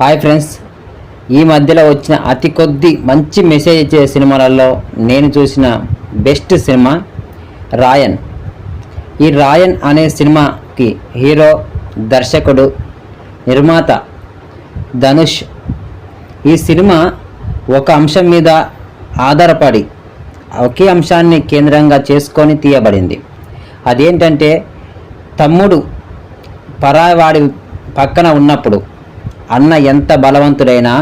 Hi friends. ఈ మధ్యలో వచ్చిన అతి కొద్ది మంచి మెసేజ్ ఇచ్చే సినిమాలలో నేను చూసిన బెస్ట్ సినిమా రాయన్. ఈ రాయన్ అనే సినిమాకి హీరో దర్శకుడు నిర్మాత ధనుష్. ఈ సినిమా ఒక అంశం మీద ఆధారపడి ఒకే అంశాన్ని కేంద్రంగా చేసుకొని తీయబడింది. అదేంటంటే తమ్ముడు పరాయవాడి పక్కన ఉన్నప్పుడు అన్న ఎంత బలవంతుడైనా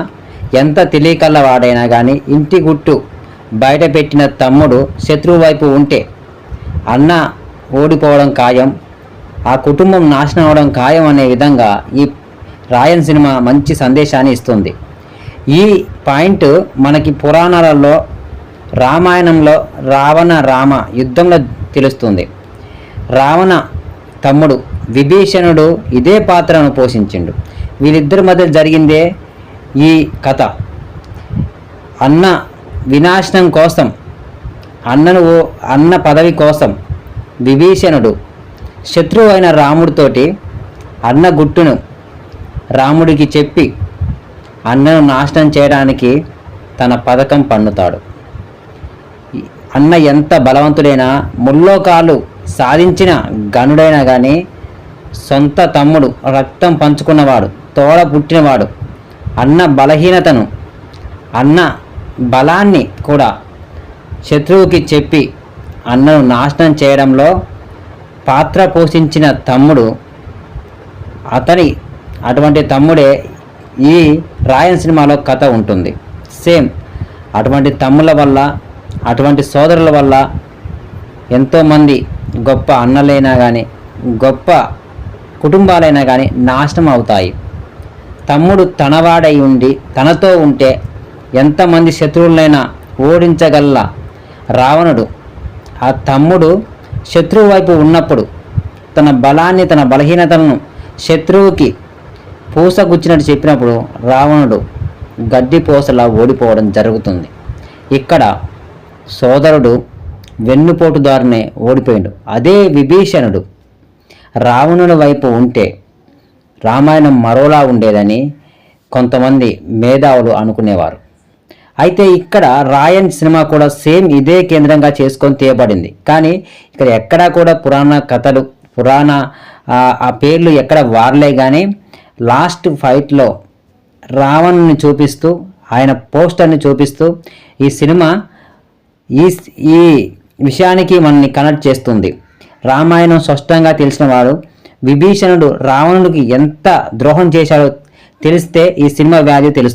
ఎంత తెలియకల్లవాడైనా కానీ ఇంటి గుట్టు బయట పెట్టిన తమ్ముడు శత్రువు వైపు ఉంటే అన్న ఓడిపోవడం ఖాయం ఆ కుటుంబం నాశనం అవడం ఖాయం అనే విధంగా ఈ రాయన్ సినిమా మంచి సందేశాన్ని ఇస్తుంది. ఈ పాయింట్ మనకి పురాణాలలో రామాయణంలో రావణ రామ యుద్ధంలో తెలుస్తుంది. రావణ తమ్ముడు విభీషణుడు ఇదే పాత్రను పోషించిండు. వీళ్ళిద్దరి మధ్య జరిగిందే ఈ కథ. అన్న వినాశనం కోసం అన్నను ఓ- అన్న పదవి కోసం విభీషణుడు శత్రువు అయిన రాముడితోటి అన్న గుట్టును రాముడికి చెప్పి అన్నను నాశనం చేయడానికి తన పథకం పన్నుతాడు. అన్న ఎంత బలవంతుడైనా ముల్లోకాలు సాధించిన గనుడైనా కానీ సొంత తమ్ముడు రక్తం పంచుకున్నవాడు. తోడ పుట్టినవాడు. అన్న బలహీనతను అన్న బలాన్ని కూడా శత్రువుకి చెప్పి అన్నను నాశనం చేయడంలో పాత్ర పోషించిన తమ్ముడు అతని అటువంటి తమ్ముడే ఈ రాయన్ సినిమాలో కథ ఉంటుంది. సేమ్ అటువంటి తమ్ముల వల్ల అటువంటి సోదరుల వల్ల ఎంతోమంది గొప్ప అన్నలైనా కానీ గొప్ప కుటుంబాలైనా కానీ నాశనం అవుతాయి. తమ్ముడు తనవాడై ఉండి తనతో ఉంటే ఎంతమంది శత్రువులైనా ఓడించగల రావణుడు. ఆ తమ్ముడు శత్రువు వైపు ఉన్నప్పుడు తన బలాన్ని తన బలహీనతలను శత్రువుకి పూసగుచ్చినట్టు చెప్పినప్పుడు రావణుడు గడ్డి పూసలా ఓడిపోవడం జరుగుతుంది. ఇక్కడ సోదరుడు వెన్నుపోటుదారునే ఓడిపోయాడు. అదే విభీషణుడు రావణుని వైపు ఉంటే రామాయణం మరోలా ఉండేదని కొంతమంది మేధావులు అనుకునేవారు. అయితే ఇక్కడ రాయన్ సినిమా కూడా సేమ్ ఇదే కేంద్రంగా చేసుకొని తీయబడింది. కానీ ఇక్కడ ఎక్కడా కూడా పురాణ కథలు పురాణ ఆ, పేర్లు ఎక్కడ వారలే కానీ లాస్ట్ ఫైట్లో రావణ్ని చూపిస్తూ ఆయన పోస్టర్ని చూపిస్తూ ఈ సినిమా ఈ ఈ విషయానికి మనల్ని కనెక్ట్ చేస్తుంది. రామాయణం స్పష్టంగా తెలిసిన వారు విభీషణుడు రావణుడికి ఎంత ద్రోహం చేశాడో తెలిస్తే ఈ సినిమా వ్యాధి తెలుస్తుంది.